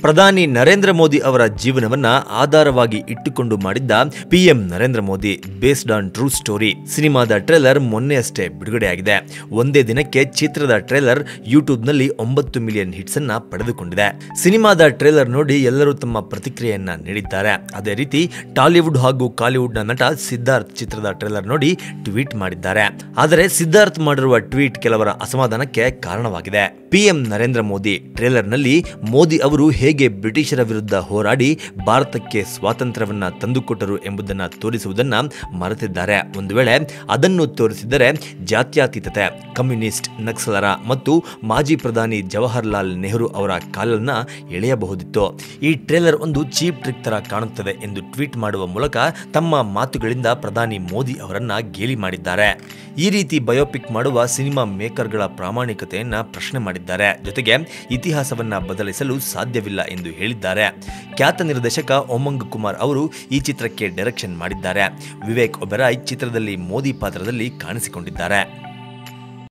ಪ್ರಧಾನಿ ನರೇಂದ್ರ ಮೋದಿ ಅವರ ಜೀವನವನ್ನ ಆಧಾರವಾಗಿ ಇಟ್ಟುಕೊಂಡು ಮಾಡಿದ್ದ PM Narendra Modi based on true story ಸಿನಿಮಾದ ಟ್ರೇಲರ್ ಮೊನ್ನೆಯಷ್ಟೇ ಬಿಡುಗಡೆಯಾಗಿದೆ. ಒಂದೇ ದಿನಕ್ಕೆ ಚಿತ್ರದ ಟ್ರೇಲರ್ ಯೂಟ್ಯೂಬ್ನಲ್ಲಿ ಒಂಬತ್ತು ಮಿಲಿಯನ್ ಹಿಟ್ಸ್ ಅನ್ನ ಪಡೆದುಕೊಂಡಿದೆ. ಸಿನಿಮಾದ ಟ್ರೇಲರ್ ನೋಡಿ ಎಲ್ಲರೂ ತಮ್ಮ ಪ್ರತಿಕ್ರಿಯೆಯನ್ನ ನೀಡಿದ್ದಾರೆ. ಅದೇ ರೀತಿ, ಟಾಲಿವುಡ್ ಹಾಗೂ ಕಾಲಿವುಡ್ನ ನಟ ಸಿದ್ಧಾರ್ಥ್ ಚಿತ್ರದ ಟ್ರೇಲರ್ ನೋಡಿ ಟ್ವೀಟ್ ಮಾಡಿದ್ದಾರೆ. ಆದರೆ ಸಿದ್ಧಾರ್ಥ್ ಮಾಡಿರುವ ಟ್ವೀಟ್ ಕೆಲವರ ಅಸಮಾಧಾನಕ್ಕೆ ಕಾರಣವಾಗಿದೆ. ಪಿಎಂ ನರೇಂದ್ರ ಮೋದಿ ಟ್ರೇಲರ್ನಲ್ಲಿ ಮೋದಿ ಅವರು ಹೇಗೆ ಬ್ರಿಟಿಷರ ವಿರುದ್ಧ ಹೋರಾಡಿ ಭಾರತಕ್ಕೆ ಸ್ವಾತಂತ್ರ್ಯವನ್ನ ತಂದುಕೊಟ್ಟರು ಎಂಬುದನ್ನು ತೋರಿಸುವುದನ್ನ ಮರೆತಿದ್ದಾರೆ. ಒಂದು ವೇಳೆ ಅದನ್ನು ತೋರಿಸಿದರೆ ಜಾತ್ಯತೀತತೆ, ಕಮ್ಯುನಿಸ್ಟ್ ನಕ್ಸಲರ ಮತ್ತು ಮಾಜಿ ಪ್ರಧಾನಿ ಜವಾಹರ್ಲಾಲ್ ನೆಹರು ಅವರ ಕಾಲನ್ನ ಎಳೆಯಬಹುದಿತ್ತು. ಈ ಟ್ರೇಲರ್ ಒಂದು ಚೀಪ್ ಟ್ರಿಕ್ ತರ ಕಾಣುತ್ತದೆ ಎಂದು ಟ್ವೀಟ್ ಮಾಡುವ ಮೂಲಕ ತಮ್ಮ ಮಾತುಗಳಿಂದ ಪ್ರಧಾನಿ ಮೋದಿ ಅವರನ್ನ ಗೇಲಿ ಮಾಡಿದ್ದಾರೆ. ಈ ರೀತಿ ಬಯೋಪಿಕ್ ಮಾಡುವ ಸಿನಿಮಾ ಮೇಕರ್ಗಳ ಪ್ರಾಮಾಣಿಕತೆಯನ್ನ ಪ್ರಶ್ನೆ ಮಾಡಿದ್ದಾರೆ. ಜೊತೆಗೆ ಇತಿಹಾಸವನ್ನ ಬದಲಿಸಲು ಸಾಧ್ಯವಿಲ್ಲ ಎಂದು ಹೇಳಿದ್ದಾರೆ. ಖ್ಯಾತ ನಿರ್ದೇಶಕ ಓಮಂಗ್ ಕುಮಾರ್ ಅವರು ಈ ಚಿತ್ರಕ್ಕೆ ಡೈರೆಕ್ಷನ್ ಮಾಡಿದ್ದಾರೆ. ವಿವೇಕ್ ಒಬೆರಾಯ್ ಚಿತ್ರದಲ್ಲಿ ಮೋದಿ ಪಾತ್ರದಲ್ಲಿ ಕಾಣಿಸಿಕೊಂಡಿದ್ದಾರೆ.